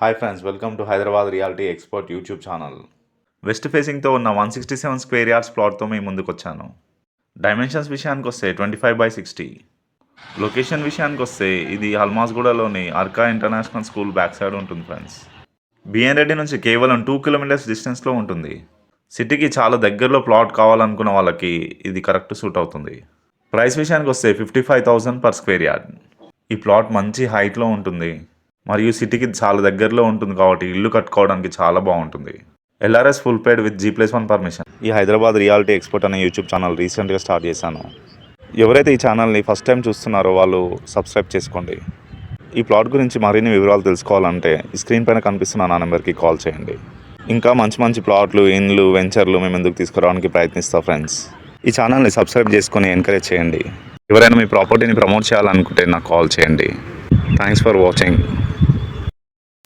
Hi friends welcome to Hyderabad reality expert YouTube channel west ఫేసింగ్తో ఉన్న one sixty seven square yards ప్లాట్తో మీ ముందుకు వచ్చాను dimensions విషయానికి వస్తే twenty five by sixty location విషయానికి వస్తే ఇది హల్మాస్గూడలోని Arka international school back side ఉంటుంది ఫ్రెండ్స్ బిఎన్ రెడ్డి నుంచి కేవలం టూ కిలోమీటర్స్ డిస్టెన్స్లో ఉంటుంది. సిటీకి చాలా దగ్గరలో ప్లాట్ కావాలనుకున్న వాళ్ళకి ఇది కరెక్ట్ సూట్ అవుతుంది. ప్రైస్ విషయానికి వస్తే fifty five thousand per square yard ఈ ప్లాట్ మంచి హైట్లో ఉంటుంది. మరియు సిటీకి చాలా దగ్గరలో ఉంటుంది కాబట్టి ఇల్లు కట్టుకోవడానికి చాలా బాగుంటుంది. LRS full paid with G plus one permission. ఈ హైదరాబాద్ రియాలిటీ ఎక్స్పర్ట్ అనే యూట్యూబ్ ఛానల్ రీసెంట్గా స్టార్ట్ చేశాను. ఎవరైతే ఈ ఛానల్ని ఫస్ట్ టైం చూస్తున్నారో వాళ్ళు సబ్స్క్రైబ్ చేసుకోండి. ఈ ప్లాట్ గురించి మరిన్ని వివరాలు తెలుసుకోవాలంటే ఈ స్క్రీన్ పైన కనిపిస్తున్న నా నెంబర్కి కాల్ చేయండి. ఇంకా మంచి మంచి ప్లాట్లు ఇండ్లు వెంచర్లు మేము ఎందుకు తీసుకురావడానికి ప్రయత్నిస్తాం ఫ్రెండ్స్. ఈ ఛానల్ని సబ్స్క్రైబ్ చేసుకొని ఎంకరేజ్ చేయండి. ఎవరైనా మీ ప్రాపర్టీని ప్రమోట్ చేయాలనుకుంటే నాకు కాల్ చేయండి. Thanks for watching